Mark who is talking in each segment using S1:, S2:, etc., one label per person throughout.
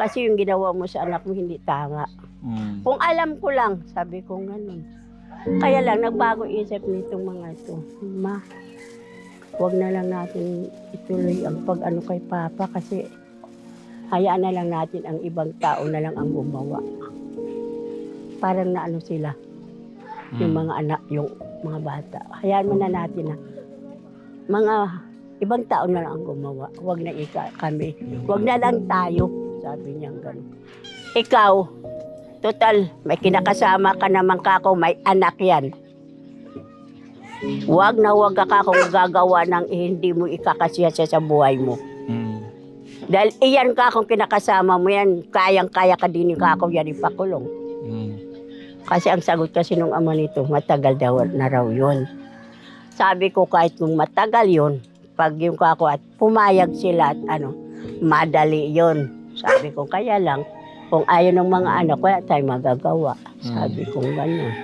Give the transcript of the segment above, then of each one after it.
S1: Kasi yung ginawa mo sa anak mo hindi tama.
S2: Mm.
S1: Kung alam ko lang, sabi ko ganun. Kaya lang, nagbago isip nitong mga ito. Ma, huwag na lang natin ituloy ang pag-ano kay Papa kasi hayaan na lang natin ang ibang tao na lang ang gumawa. Parang na ano sila, yung
S2: Mm.
S1: mga anak, yung mga bata. Hayaan mo na natin na mga ibang tao na lang ang gumawa. Huwag na ika kami. Huwag na lang tayo. Sabi niya gano'n. Ikaw, total, may kinakasama ka naman kako, may anak yan. Huwag na huwag ka kakong gagawa ng hindi mo ikakasya sa buhay mo.
S2: Mm.
S1: Dahil iyan ka kung kinakasama mo yan, kayang-kaya ka din yung kako yan ipakulong.
S2: Mm.
S1: Kasi ang sagot kasi nung ama nito, matagal daw na raw yun. Sabi ko kahit kung matagal yun, pag yung kako at pumayag sila at ano, madali yun. Sabi ko kaya lang, kung ayaw ng mga anak, wala tayong magagawa. Sabi ko gano'n.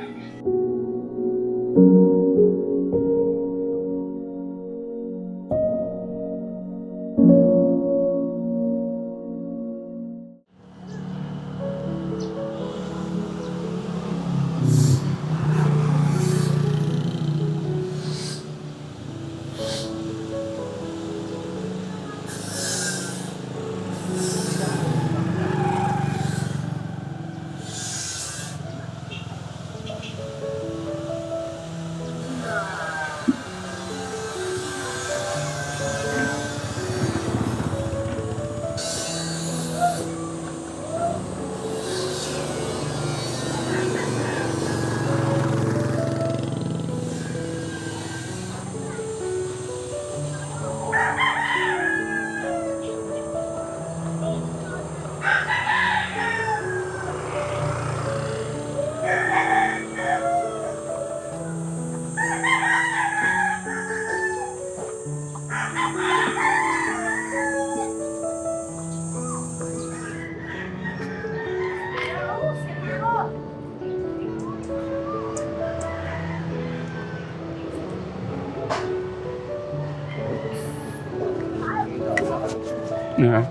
S2: Yeah.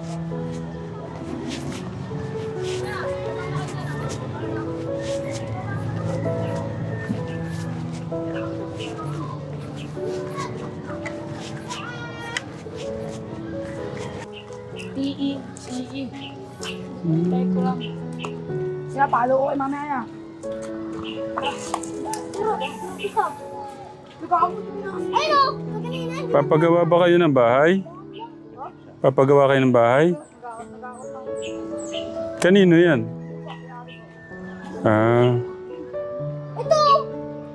S3: PE, CE. Try ko lang. Sila, palo ko kay mamaya niya. Ayun o!
S2: Papagawa ba kayo ng bahay? Papagawa kayo ng bahay? Kanino yan? Ah,
S3: Ito!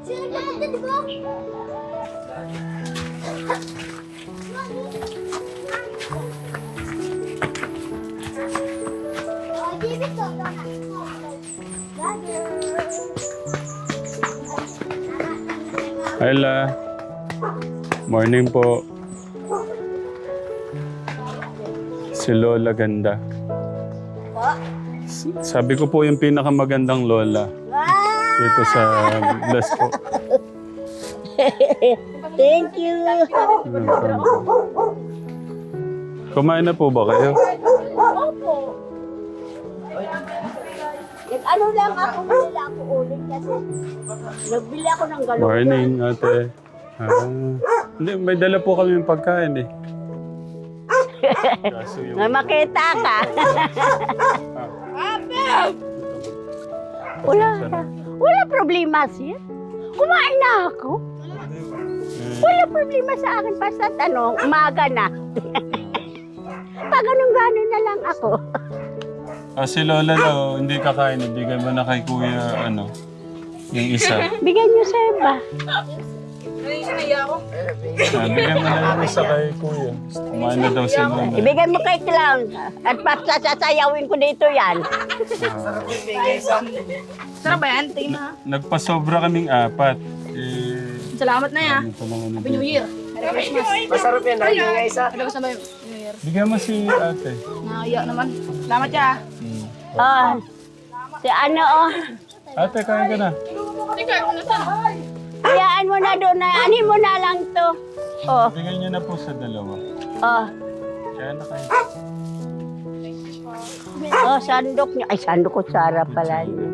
S3: Sila nagkakita, di ba? Oh,
S2: Ayla. Morning po. Si Lola ganda. S- Sabi ko po yung pinakamagandang Lola. Dito sa bless po.
S1: Thank you.
S2: Kumain na po ba kayo?
S1: Opo. Nag-ano lang ako, lang ako ulit kasi nagbili ako ng galon.
S2: Morning, ate. Ah, hindi, may dala po kami yung pagkain eh. Kaso yung...
S1: Makita ka. wala, wala problema siya. Kumain na ako. Wala problema sa akin. Basta ano, umaga na. Pag ganun-ganun na lang ako.
S2: Ah, si Lola daw, hindi kakain. Ibigay mo na kay Kuya, ano, yung isa.
S1: Bigyan niyo sa iba.
S2: Ah, bigyan mo na yung isa kay Kuya. Kumain na daw si Lola.
S1: Ibigay mo kay Clown. At pasasayawin ko dito yan.
S3: Sarap ba yan? Tingin na.
S2: Nagpasobra kaming apat. Eh,
S3: Salamat na ya.
S2: ano pa naman
S3: Happy New Year. Merry Christmas.
S4: Masarap yan, lagi nga isa.
S3: Ano ba sa New Year?
S2: Bigyan mo si ate.
S3: Nakaiyak naman. Salamat ya.
S2: Hmm.
S1: Oh. Si ano oh.
S2: Ate, kain ka na.
S1: Hayaan mo na doon na. Anin mo na lang to. Oh.
S2: Bigyan niyo na po sa dalawa.
S1: Oh.
S2: Kaya na kayo.
S1: Oh, sandok niya. Ay, sandok ko Sara pala niya.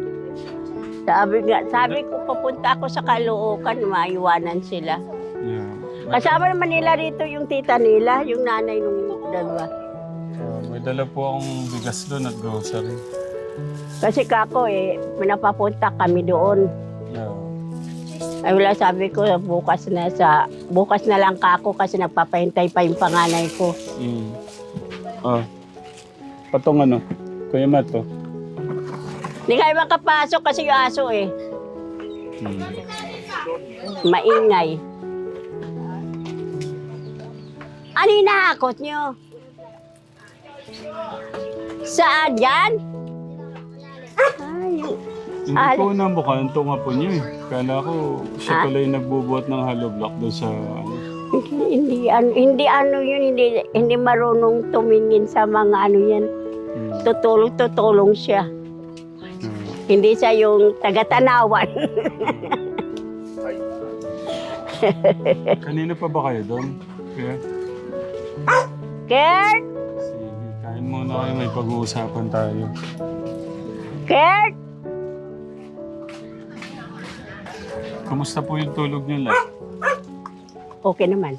S1: Sabi nga, sabi ko pupunta ako sa Caloocan, maiwanan sila.
S2: Yeah.
S1: Kasama naman nila rito yung tita nila, yung nanay nung dalawa.
S2: Ah, may dala po akong bigas doon at grocery.
S1: Kasi kako eh, pinapapunta kami doon.
S2: Yeah.
S1: Ay wala sabi ko bukas na sa bukas na lang kako kasi nagpapahintay pa yung panganay ko.
S2: Mm. Ah. Patong ano? Kuya Mato.
S1: Hindi kayo makapasok kasi yung aso eh.
S2: Mm.
S1: Maingay. Ano yung nahakot nyo? Saan yan? Ay,
S2: Hindi
S1: Ali.
S2: po na mukha ang tunga po niyo eh. Kala ko siya
S1: Ah?
S2: pala yung nagbubuhat ng hollow block doon sa ano.
S1: hindi, hindi, ano, hindi ano yun, hindi, hindi marunong tumingin sa mga ano yan.
S2: Mm.
S1: Tutulong-tutulong siya.
S2: Ah.
S1: Hindi siya yung taga-tanawan.
S2: Kanina pa ba kayo doon? Kaya,
S1: Kurt!
S2: sige, kain muna kayo. May pag-uusapan tayo.
S1: Kurt!
S2: Kamusta po yung tulog niyo lang?
S1: Okay naman.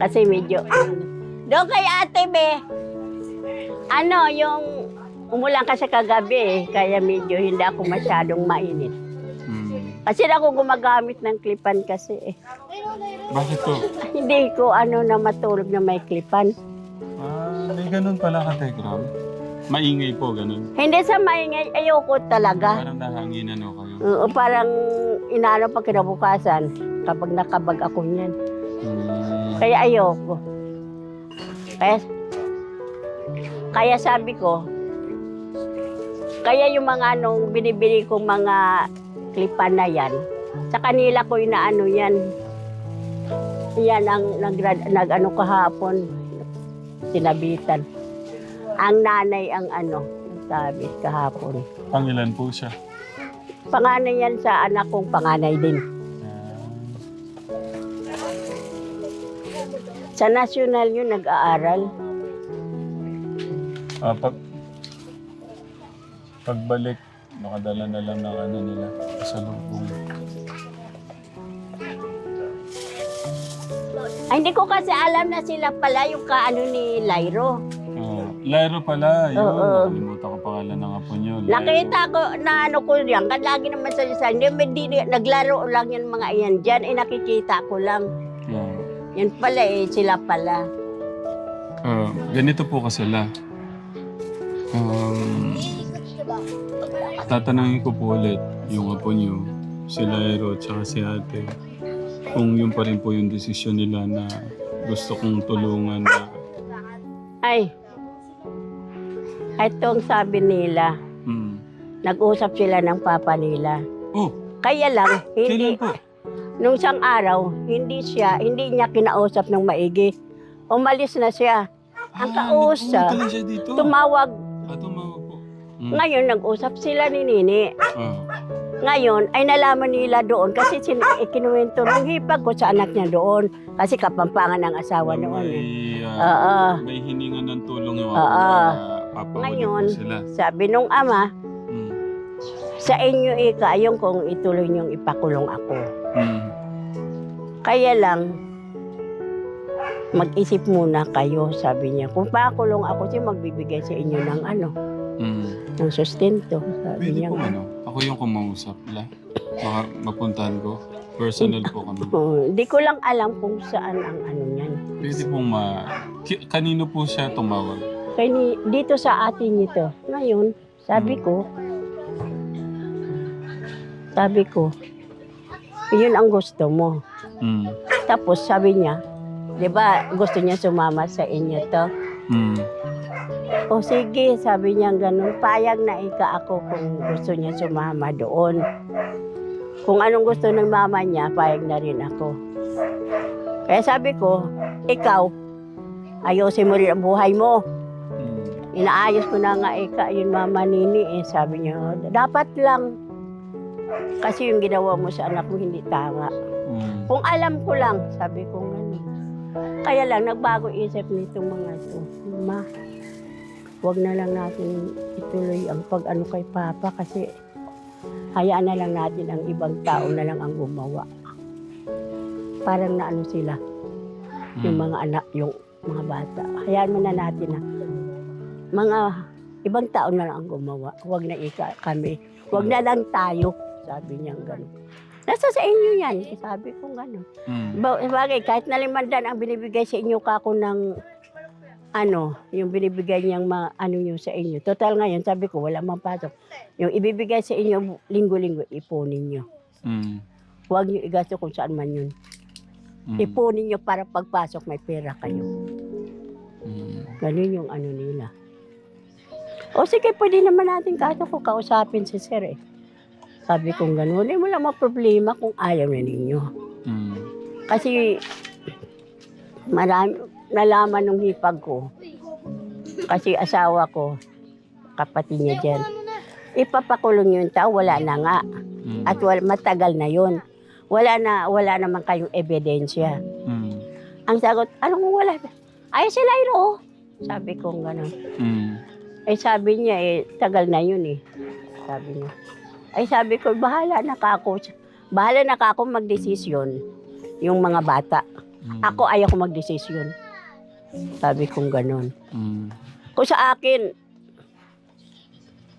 S1: Kasi medyo... Doon kay ate, be. Ano, yung... Umulan kasi kagabi eh, kaya medyo hindi ako masyadong mainit.
S2: Mm.
S1: Kasi ako gumagamit ng klipan kasi eh.
S2: Bakit po?
S1: Hindi ko ano na matulog na may klipan.
S2: Ah, may ganun pala ka, Tegram. Maingay po, ganun.
S1: Hindi sa maingay, ayoko talaga.
S2: Parang nahanginan o kayo.
S1: Oo, parang inaano pa kinabukasan kapag nakabag ako niyan.
S2: Mm.
S1: Kaya ayoko. Kaya, kaya sabi ko, kaya yung mga anong binibili kong mga klipan na yan, sa kanila ko inaano yan. Yan ang nag, nag ano kahapon, sinabitan. Ang nanay ang ano, sabit kahapon.
S2: Pangilan po siya.
S1: Panganay yan sa anak kong panganay din. Sa national yun nag-aaral.
S2: ah, pag, pagbalik, nakadala na lang ng ano nila sa lubong.
S1: Ay, hindi ko kasi alam na sila pala yung kaano ni Lyro.
S2: Lyro pala, yun.
S1: Oo.
S2: Nakalimutan ko pangalan ng apo niyo.
S1: Nakita ko na ano ko yan, kasi lagi naman sa isa, hindi, hindi, naglaro lang yan mga iyan dyan, eh nakikita ko lang.
S2: Yeah.
S1: Yan pala eh, sila pala.
S2: Ah, ganito po kasi la. Um, tatanungin ko po ulit yung apo niyo, si Lyro at saka si ate. Kung yun pa rin po yung desisyon nila na gusto kong tulungan na
S1: Ay, ito ang sabi nila,
S2: mm.
S1: nag-usap sila ng papa nila.
S2: Oh,
S1: Kaya lang,
S2: kailan
S1: hindi,
S2: po?
S1: nung isang araw, hindi siya, hindi niya kinausap ng maigi. Umalis na siya. Ang
S2: Ah,
S1: kausap,
S2: nagpunta lang siya dito.
S1: Tumawag.
S2: Ah, tumawag po. Mm.
S1: Ngayon, nag-usap sila ni Nini.
S2: Ah,
S1: Ngayon, ay nalaman nila doon kasi sin ikinuwento ng hipag ko sa anak niya doon. Kasi kapampangan ng asawa noon. eh.
S2: may, ah,
S1: Oo.
S2: may hiningan ng tulong yung
S1: Oo.
S2: papahuli
S1: Ngayon,
S2: sila.
S1: Sabi nung ama,
S2: Mm.
S1: sa inyo ika, yung kung ituloy niyong ipakulong ako.
S2: Mm.
S1: Kaya lang, mag-isip muna kayo, sabi niya. Kung pakulong ako, siya magbibigay sa inyo ng ano,
S2: Mm.
S1: ng sustento. Sabi
S2: Pwede
S1: niya.
S2: po ano, ako yung kumausap la. Baka mapuntahan ko. Personal po kami.
S1: Oo, Hindi ko lang alam kung saan ang ano niyan.
S2: Pwede pong ma... Ki- Kanino po siya tumawag?
S1: Kaya dito sa atin ito. Ngayon, sabi ko, sabi ko, yun ang gusto mo.
S2: Mm.
S1: Tapos sabi niya, di ba gusto niya sumama sa inyo to?
S2: Mm.
S1: O sige, sabi niya ganun, payag na ika ako kung gusto niya sumama doon. Kung anong gusto ng mama niya, payag na rin ako. Kaya sabi ko, ikaw, ayusin mo rin ang buhay mo.
S2: Mm.
S1: Inaayos ko na nga ika, yun mama nini eh. Sabi niya, dapat lang. Kasi yung ginawa mo sa anak mo hindi tama.
S2: Mm.
S1: Kung alam ko lang, sabi ko gano'n. Kaya lang, nagbago isip nitong mga to. Ma, wag na lang natin ituloy ang pag-ano kay Papa kasi hayaan na lang natin ang ibang tao na lang ang gumawa. Parang naano sila, yung mga anak, yung mga bata. Hayaan mo na natin na mga ibang tao na lang ang gumawa. Huwag na ika kami. Huwag na lang tayo. Sabi niya gano'n. Nasa sa inyo yan. Sabi ko gano'n.
S2: Mm.
S1: Ba- Bagay, kahit na limandan ang binibigay sa inyo kako ng ano, yung binibigay niyang ma, ano nyo sa inyo. Total ngayon, sabi ko, wala mang pasok. Yung ibibigay sa inyo linggo-linggo, ipunin nyo.
S2: Mm.
S1: Huwag nyo igasto kung saan man yun.
S2: Mm.
S1: Ipunin nyo para pagpasok may pera kayo.
S2: Mm.
S1: Ganun yung ano nila. O sige, pwede naman natin kahit ako kausapin si Sir eh. Sabi kong ganun, hindi mo lang problema kung ayaw na ninyo.
S2: Mm.
S1: Kasi marami, nalaman nung hipag ko. Kasi asawa ko, kapatid niya dyan. Ipapakulong yung tao, wala na nga.
S2: Mm.
S1: At wala, matagal na yun. Wala na, wala naman kayong ebidensya.
S2: Mm.
S1: Ang sagot, anong wala? Ay, si Lyro. Sabi ko gano'n.
S2: Mm.
S1: Eh sabi niya eh, tagal na yun eh. Sabi niya. Ay sabi ko, bahala na ka ako. Bahala na ka ako magdesisyon. Yung mga bata.
S2: Mm.
S1: Ako ayaw ko magdesisyon. Sabi kong ganon.
S2: Mm.
S1: Kung sa akin,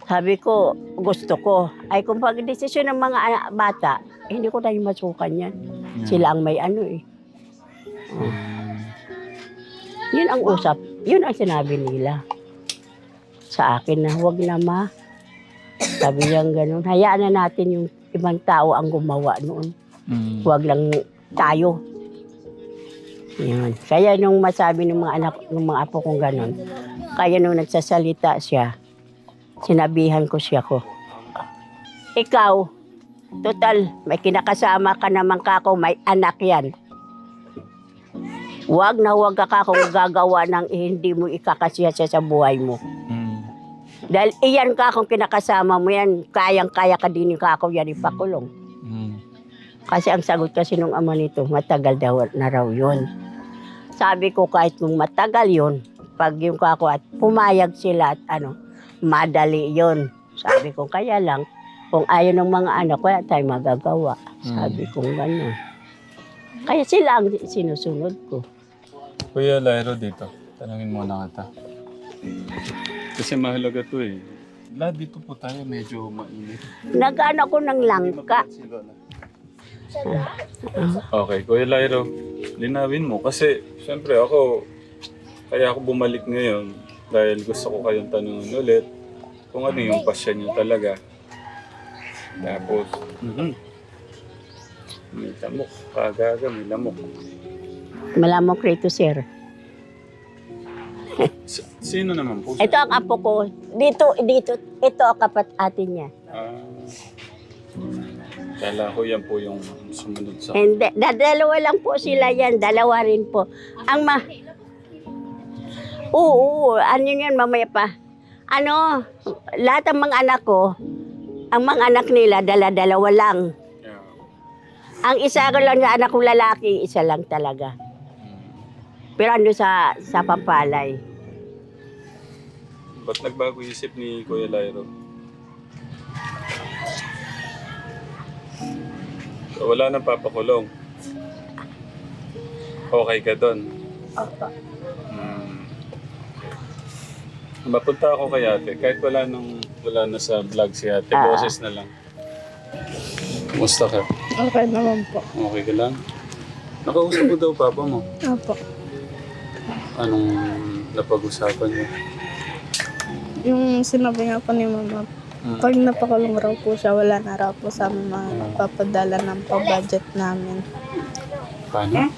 S1: sabi ko, gusto ko. Ay kung pag-desisyon ng mga ana- bata, eh, hindi ko tayo masukan yan.
S2: Yeah.
S1: Sila ang may ano eh.
S2: Mm.
S1: Yun ang usap. Yun ang sinabi nila. Sa akin na huwag na ma. Sabi niya ganun. Hayaan na natin yung ibang tao ang gumawa noon.
S2: Mm.
S1: Huwag lang tayo. Yun. Kaya nung masabi ng mga anak, ng mga apo kong ganun, kaya nung nagsasalita siya, sinabihan ko siya ko, ikaw, total, may kinakasama ka naman kako, may anak yan. Huwag na huwag ka kakong gagawa ng hindi mo ikakasya sa buhay mo.
S2: Mm.
S1: Dahil iyan kakong kinakasama mo yan, kayang-kaya ka din yung kako yan ipakulong.
S2: Mm.
S1: Kasi ang sagot kasi nung ama nito, matagal daw na raw yun. Sabi ko kahit kung matagal yun, pag yung kako at pumayag sila at ano, madali yun. Sabi ko kaya lang, kung ayaw ng mga anak, wala tayong magagawa. Sabi ko gano'n. Kaya sila ang sinusunod ko.
S2: Kuya Lyro dito. Tanungin muna kita. Kasi mahalaga to eh. Lahat dito po tayo medyo mainit.
S1: Nag-ano ko ng langka.
S2: Okay, Kuya Lyro, linawin mo. Kasi, syempre ako, kaya ako bumalik ngayon dahil gusto ko kayong tanungin ulit kung ano yung pasya niyo talaga. Tapos, mhm. may lamok, kagaga, may lamok.
S1: Malamok rito, sir.
S2: S- sino naman po?
S1: Ito ang apo ko. Dito, dito. Ito ang kapat atin niya.
S2: Ah, kala ko yan po yung sumunod sa...
S1: Hindi. Da- Dalawa lang po sila yan. Dalawa rin po. Ang ma... Oo, oo. Ano yan, mamaya pa. Ano, lahat ng mga anak ko, ang mga anak nila, dala-dalawa lang.
S2: Yeah.
S1: Ang isa ko lang sa anak kong lalaki, isa lang talaga. Pero ano sa, sa Pampalay.
S2: Ba't nagbago isip ni Kuya Lyro? So, wala nang papakulong. Okay ka doon.
S3: Opo.
S2: Hmm. Mapunta ako kay ate. Kahit wala nang wala na sa vlog si ate.
S1: Ah.
S2: Boses na lang. Kumusta ka?
S3: Okay naman po.
S2: Okay ka lang? Nakausap ko daw papa mo.
S3: Opo.
S2: Anong napag-usapan niyo?
S3: Yung sinabi nga po ni mama,
S2: Hmm.
S3: pag napakulong raw po siya, wala na raw po sa amin mga nagpapadala ng pa-budget namin.
S2: Paano?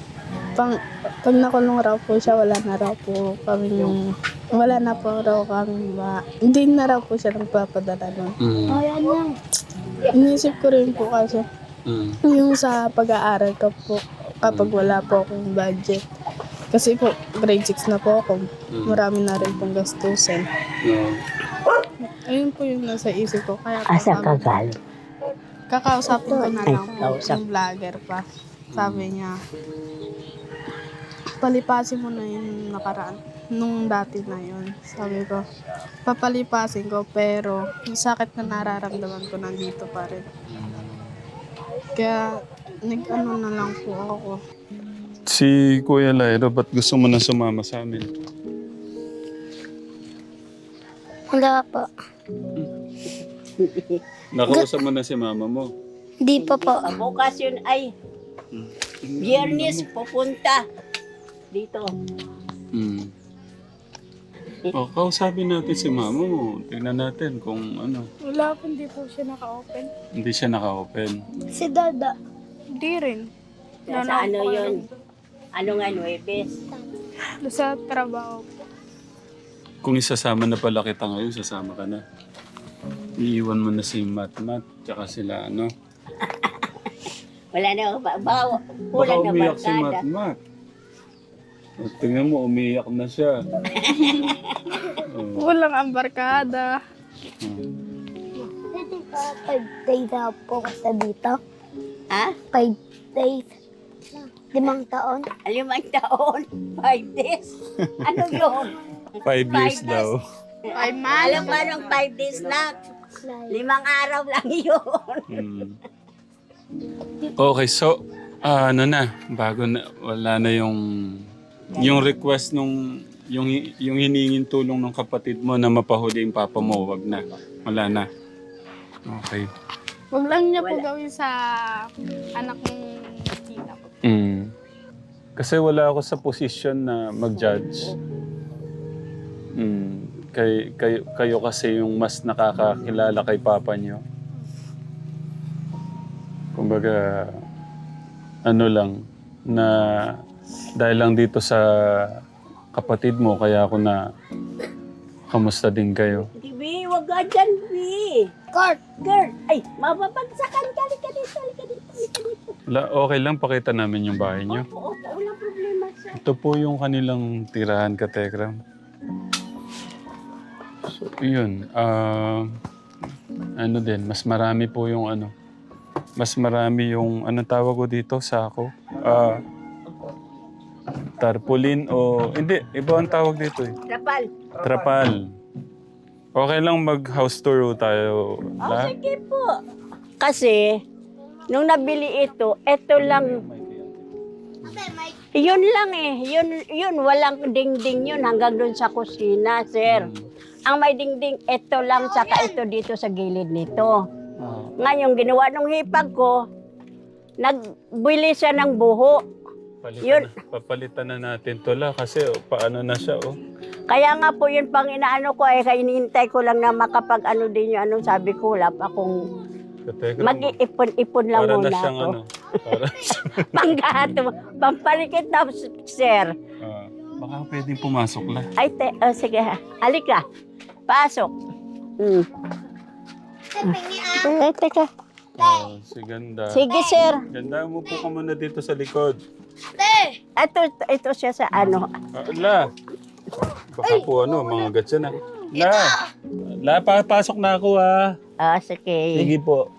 S3: Pang, pag nakulong raw po siya, wala na raw po kami wala na po raw kami ma, hindi na raw po siya nagpapadala nun.
S2: Mm.
S3: Inisip ko rin po kasi,
S2: Mm.
S3: yung sa pag-aaral ko po, kapag wala po akong budget. Kasi po, grade 6 na po ako.
S2: Mm.
S3: Marami na rin pong gastusin.
S2: No.
S3: Ayun po yung nasa isip ko. Kaya po
S1: Asa
S3: sabi-
S1: ka gal?
S3: Kakausapin ko na
S1: Ay,
S3: lang po
S1: kausap.
S3: yung vlogger pa. Sabi niya, palipasin mo na yung nakaraan. nung dati na yun. Sabi ko, papalipasin ko pero yung sakit na nararamdaman ko nandito pa rin. Kaya nag-ano na lang po ako.
S2: Si Kuya Lyra, ba't gusto mo na sumama sa amin?
S4: Wala po.
S2: Nakausap mo na si mama mo.
S4: Di pa po.
S1: Bukas yun ay biyernes pupunta dito.
S2: Hmm. O, kausapin natin si mama mo. Tingnan natin kung ano.
S3: Wala po, hindi po siya naka-open.
S2: Hindi siya naka-open.
S4: Si Dada.
S3: Hindi rin.
S1: Sa ano yun? Ano nga, Nuebes?
S3: Sa trabaho po.
S2: Kung isasama na pala kita ngayon, sasama ka na. Iiwan mo na si Mat Mat, tsaka sila ano.
S1: Wala na, ba, ba,
S2: Baka
S1: kulang na
S2: umiyak si
S1: barkada.
S2: Mat Mat. O, tingnan mo, umiyak na siya. oh.
S3: Walang ang barkada.
S4: Pwede ba five days na po kasi dito?
S1: Ha?
S4: Five days. Limang taon.
S1: Limang taon? Five days? Ano yun?
S2: Five years
S1: Five
S2: daw.
S3: Ay, man.
S1: Alam mo anong five days lang? Limang araw lang yun.
S2: Hmm. Okay, so, ah, ano na, bago na, wala na yung, yung request nung, yung, yung hiningin tulong ng kapatid mo na mapahuli yung papa mo, wag na. Wala na. Okay.
S3: Huwag lang niya po gawin sa anak ng.
S2: Kasi wala ako sa posisyon na mag-judge. Mm. Kay, kayo, kayo kasi yung mas nakakakilala kay papa niyo. Kumbaga, ano lang, na dahil lang dito sa kapatid mo, kaya ako na kamusta din kayo.
S1: Bi, wag ka dyan, Bi.
S4: Kurt.
S1: Girl, ay, mababagsakan ka. Halika dito, halika dito, halika dito.
S2: La, okay lang, pakita namin yung bahay niyo.
S1: Opo, opo, walang problema, sir.
S2: Ito po yung kanilang tirahan ka, Tekram. So, yun. ah, ano din, mas marami po yung ano, mas marami yung, ano tawag ko dito, sako? Ah, tarpaulin o, hindi, iba ang tawag dito eh.
S1: Rapal.
S2: Trapal. Okay lang mag-house tour tayo.
S1: Oh,
S2: lahat?
S1: sige po. Kasi, nung nabili ito, ito lang, yun lang eh. Yun, yun, walang dingding yun hanggang doon sa kusina, sir. Ang may dingding, ito lang, saka ito dito sa gilid nito.
S2: Ah,
S1: Ngayon, ginawa nung hipag ko, nagbili siya ng buho.
S2: palitan,
S1: Yun.
S2: na, papalitan na natin to la kasi oh, paano na siya oh.
S1: Kaya nga po yun pang inaano ko, eh, kaya hinihintay ko lang na makapag ano din yung anong sabi ko, wala pa akong
S2: Katekram,
S1: mag-iipon-ipon lang
S2: para na
S1: muna
S2: siyang
S1: ako.
S2: ano. Para
S1: Panggato, pampalikit na, sir.
S2: Ah, baka pwedeng pumasok la.
S1: Ay, te, oh, sige ha. Halika. Pasok. Hmm. Eh, teka.
S2: Oh, si ganda.
S1: Sige, sir.
S2: Ganda mo po ka muna dito sa likod.
S1: Ito, ito siya sa ano.
S2: Ah, la. Baka po ano, mga gatsa na. La. La, papasok na ako ah.
S1: Ah, sige.
S2: Sige po.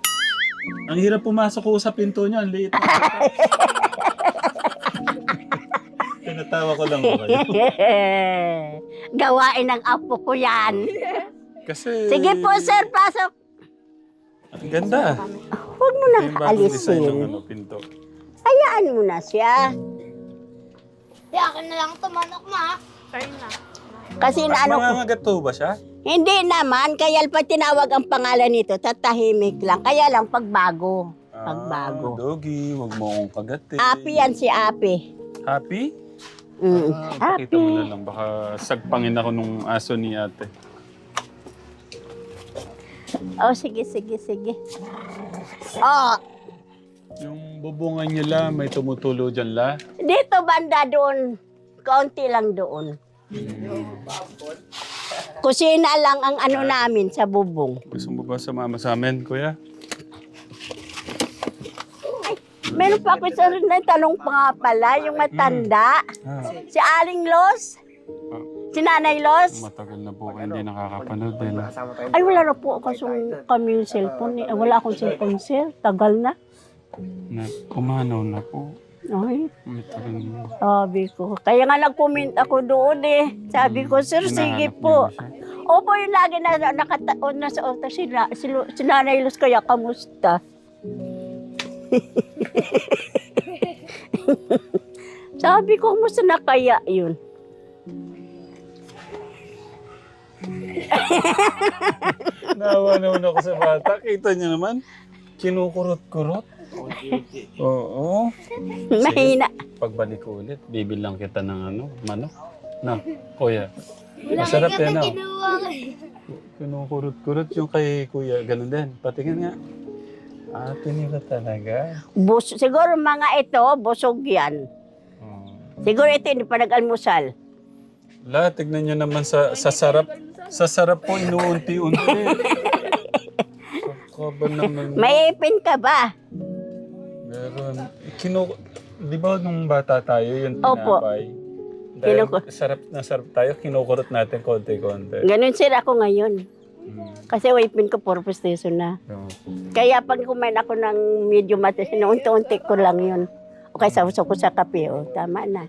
S2: Ang hirap pumasok ko sa pinto niyo. Ang liit. Tinatawa ko lang ba kayo?
S1: Gawain ng apo ko yan.
S2: Kasi...
S1: Sige po, sir. Pasok.
S2: Ang ganda.
S1: Huwag mo nang
S2: Yung bagong design ng
S1: alisin.
S2: ano, pinto.
S1: Hayaan mo na siya.
S4: Di akin na lang tumanok ma.
S3: Kayo na.
S1: Kasi na ano ko.
S2: Ba siya?
S1: Hindi naman. Kaya pa tinawag ang pangalan nito. Tatahimik lang. Kaya lang pagbago. Pagbago.
S2: Ah, doggy, wag mo akong kagatin.
S1: Api yan si Api.
S2: Happy?
S1: Mm.
S2: Ah, pakita mo na
S1: Api.
S2: lang. Baka sagpangin ako nung aso ni ate.
S1: Oh, sige, sige, sige. Oh,
S2: Yung bubungan niya la, may tumutulo dyan la.
S1: dito banda doon. Kaunti lang doon. Kusina lang ang ano namin sa bubong.
S2: Gusto mo ba sumama sa amin, kuya?
S1: Meron pa ako sa rin na tanong pa nga pala, yung matanda.
S2: Ah,
S1: Si Aling Los.
S2: Ah.
S1: Si Nanay Los.
S2: matagal na po kayo hindi nakakapanood eh. la.
S1: Ay, wala na po kasi kami yung cellphone. Eh. Wala akong cellphone, sir. Tagal na.
S2: Na, pumanaw na po.
S1: Ay, sabi ko. Kaya nga nag-comment ako doon eh. Sabi ko, sir, sige po. Opo, yung lagi na nakataon na sa utak si, Na- si, Lu- si Nanay Luz, kaya kamusta? Sabi ko, kumusta na kaya yun?
S2: Naawa naman ako sa bata. Kita niyo naman, kinukurot-kurot. Oo.
S1: Mahina.
S2: Pagbalik ko ulit, bibilang kita ng ano, manok. Na, kuya. Masarap yan, no? Kinukurot-kurot yung kay kuya. Ganun din. Patingin nga. Ate nila talaga.
S1: Bus, siguro mga ito, busog yan.
S2: Oh.
S1: Siguro ito, hindi pa nag-almusal.
S2: La, tignan nyo naman sa, sa sarap. Sa sarap po, inuunti-unti. Kaba naman.
S1: May ipin ka ba?
S2: Meron. Kinu... Di ba nung bata tayo yung
S1: Opo.
S2: tinapay? Dahil
S1: Kinuku-
S2: sarap na sarap tayo, kinukurot natin konti-konti.
S1: Ganun sir ako ngayon.
S2: Mm.
S1: Kasi ipin ko puro station na. Kaya pag kumain ako ng medyo matis, unti-unti ko lang yun. O kaya sausaw ko sa kape, o tama na.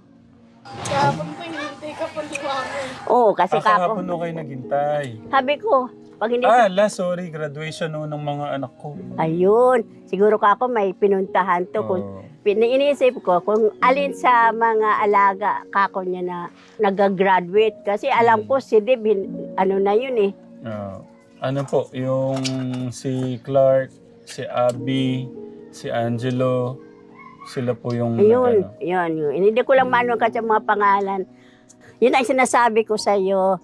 S3: Kahapon po, hinintay ka pa liwangan.
S1: Oo, kasi
S2: Ah, kahapon
S1: kako.
S2: no kayo naghintay.
S1: Sabi ko, pag hindi,
S2: Ah, la, sorry. Graduation no ng mga anak ko.
S1: ayun, siguro kako may pinuntahan to. Kung
S2: Oo.
S1: Piniinisip ko kung alin sa mga alaga kako niya na nag-graduate. Kasi alam ko si Deb, hin- ano na yun eh.
S2: Ah, ano po, yung si Clark, si Abby, si Angelo, sila po yung
S1: Ayun,
S2: nag-ano.
S1: yun, yun. Hindi ko lang maano kasi mga pangalan. Yun ang sinasabi ko sa iyo.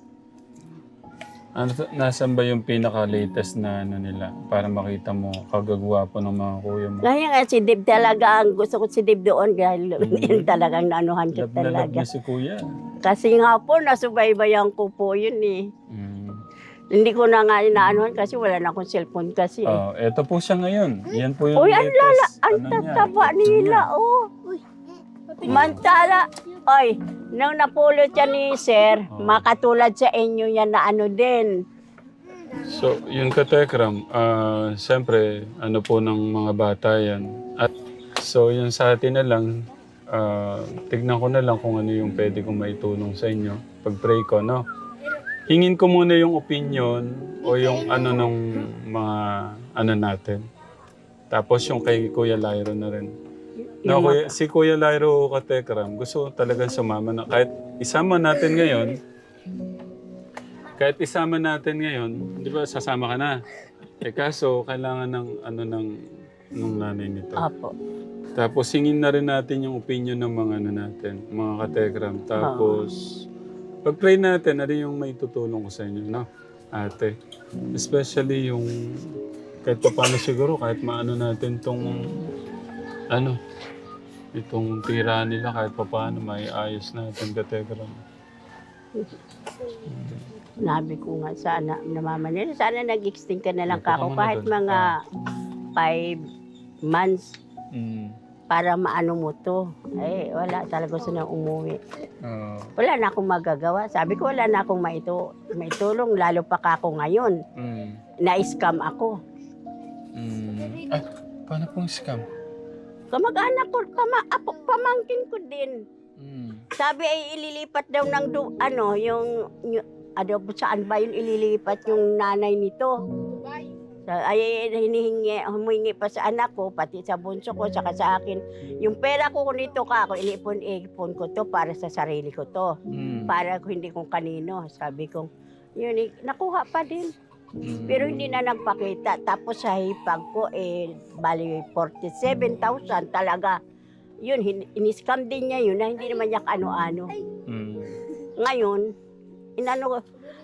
S2: Ano, nasan ba yung pinaka-latest na ano nila para makita mo kagagwapo ng mga kuya mo?
S1: Kaya nga si Deb talaga, ang gusto ko si Deb doon dahil yun talagang naanuhan ko
S2: Lab na lab
S1: talaga.
S2: niya si kuya.
S1: Kasi nga po, nasubaybayan ko po yun eh.
S2: Mm.
S1: Hindi ko na nga inaanuhan kasi wala na akong cellphone kasi. eh.
S2: Oh, eto po siya ngayon. Yan po yung
S1: Uy, ang
S2: latest.
S1: Ang
S2: ano
S1: tataba nila, oh. Mantala, oy, nung napulot siya ni Sir,
S2: Oh.
S1: makatulad sa inyo yan na ano din.
S2: So, yung katekram, ah, siyempre, ano po ng mga bata yan. At, so, yung sa atin na lang, ah, tignan ko na lang kung ano yung pwede kong maitulong sa inyo. Pag-pray ko, no? Hingin ko muna yung opinion o yung ano ng mga ano natin. Tapos yung kay Kuya Lyro na rin. No,
S1: Yung
S2: kuya, si Kuya Lyro Katekram, gusto ko talagang sumama na. Kahit isama natin ngayon, kahit isama natin ngayon, di ba sasama ka na? Eh kaso, kailangan ng ano ng nung nanay nito.
S1: Apo.
S2: Tapos hingin na rin natin yung opinion ng mga ano natin, mga katekram. Tapos, pag-pray natin, ano yung may tutulong ko sa inyo, no? Ate. Especially yung, kahit pa paano siguro, kahit maano natin tong, ano, itong tira nila, kahit pa paano, may ayos natin, katekram.
S1: Nabi ko nga sana, namamanila, sana nag-extend ka na lang
S2: ka muna
S1: kahit mga five months
S2: Mm.
S1: para maano mo to. Eh, wala talaga gusto na umuwi.
S2: Ah,
S1: Wala na akong magagawa. Sabi ko, wala na akong maitu maitulong, lalo pa ka ako ngayon.
S2: mm.
S1: Na-scam ako.
S2: Mm. Ah, paano pong scam?
S1: Kamag-anak ko, pama, apo, pamangkin ko din.
S2: Mm.
S1: Sabi ay ililipat daw ng du, ano, yung, yung ano, saan ba yun ililipat yung nanay nito? Sa- Ay, hinihingi, humingi pa sa anak ko, pati sa bunso ko, saka sa akin. Yung pera ko nito ka ako, inipon-ipon ko to para sa sarili ko to.
S2: Mm.
S1: Para ko hindi kung kanino. Sabi ko, yun, eh, nakuha pa din.
S2: Mm.
S1: Pero hindi na nagpakita. Tapos sa hipag ko, eh, bali 47,000 talaga. Yun, in-scam din niya yun na hindi naman niya ano-ano.
S2: Mm.
S1: Ngayon, inano ko,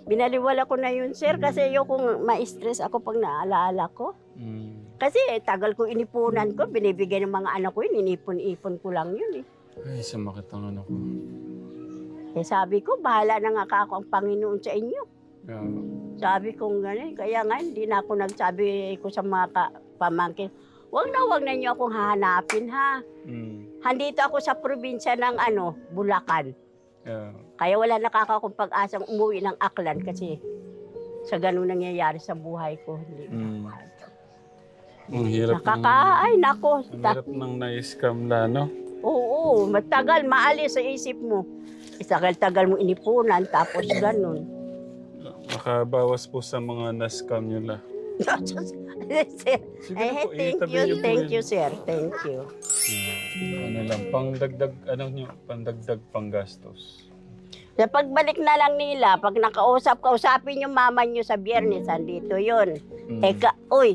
S1: binaliwala ko na yun, sir, kasi ayokong ma-stress ako pag naalaala ko.
S2: Mm.
S1: Kasi eh, tagal ko inipunan ko, binibigay ng mga anak ko yun, inipon-ipon ko lang yun eh.
S2: Ay, sumakit ang ano ko.
S1: Eh sabi ko, bahala na nga ako ang Panginoon sa inyo.
S2: Yeah.
S1: Sabi ko gano'n. Kaya nga, hindi na ako nagsabi ko sa mga ka- pamangkin, wag na wag na niyo akong hahanapin ha.
S2: Mm.
S1: Handito ako sa probinsya ng ano, Bulacan.
S2: Yeah.
S1: Kaya wala nakakakong pag-asang umuwi ng Aklan kasi sa ganun nangyayari sa buhay ko. Hindi.
S2: Mm. Ang hirap
S1: Nakaka, ay nako.
S2: Ang
S1: Ta-
S2: hirap ng na-scam la, no?
S1: Oo, matagal, maalis sa isip mo. Isagal-tagal mo inipunan, tapos ganun.
S2: Makabawas po sa mga na-scam nyo la.
S1: sir,
S2: Sige
S1: eh,
S2: po,
S1: thank
S2: itabi
S1: you,
S2: po
S1: thank
S2: yun.
S1: you, sir. Thank you.
S2: Hmm, ano lang, pangdagdag, ano nyo, pangdagdag panggastos.
S1: Sa pagbalik na lang nila, pag nakausap, kausapin yung mama nyo sa biyernes, andito yun.
S2: Hmm.
S1: Eka, uy,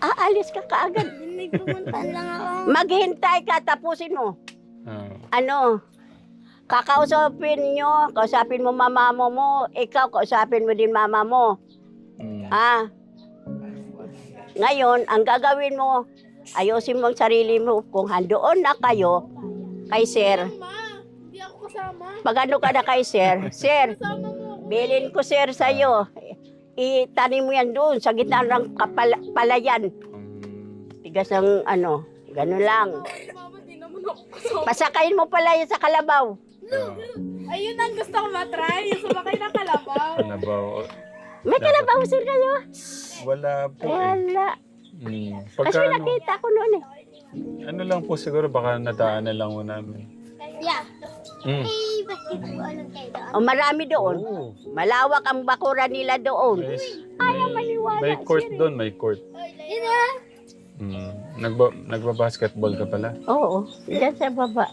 S1: aalis ka kaagad.
S4: May pumunta lang ako.
S1: Maghintay ka, tapusin mo.
S2: Ah,
S1: Ano, kakausapin nyo, kausapin mo mama mo mo, ikaw kausapin mo din mama mo.
S2: hmm.
S1: Ha? Ngayon, ang gagawin mo, ayusin mo ang sarili mo kung handoon na kayo kay sir.
S3: Hindi ako kasama.
S1: Pag ano ka na kay sir, sir, bilin ko sir sa'yo. Itanim mo yan doon sa gitna ng kapala- palayan. Tigas ng ano, gano'n lang. Pasakayin mo pala yan sa kalabaw.
S2: Ah,
S3: Ayun ang gusto ko matry. Yung sumakay ng kalabaw.
S2: kalabaw.
S1: May kalabaw sir kayo?
S2: Wala po eh.
S1: Wala.
S2: Hmm.
S1: Kasi
S2: Pagka ano,
S1: nakita ko noon eh.
S2: ano lang po siguro, baka nadaanan lang mo namin.
S4: Yeah.
S2: Hmm.
S4: Eh, basketball lang kayo doon.
S1: O, marami doon.
S2: Oo.
S1: Malawak ang bakura nila doon.
S2: May,
S1: maniwala,
S2: may court
S1: sir, eh.
S2: doon, may court.
S4: Yun na.
S2: Hmm. Nagba, nagba-basketball ka pala?
S1: Oo, dyan sa baba.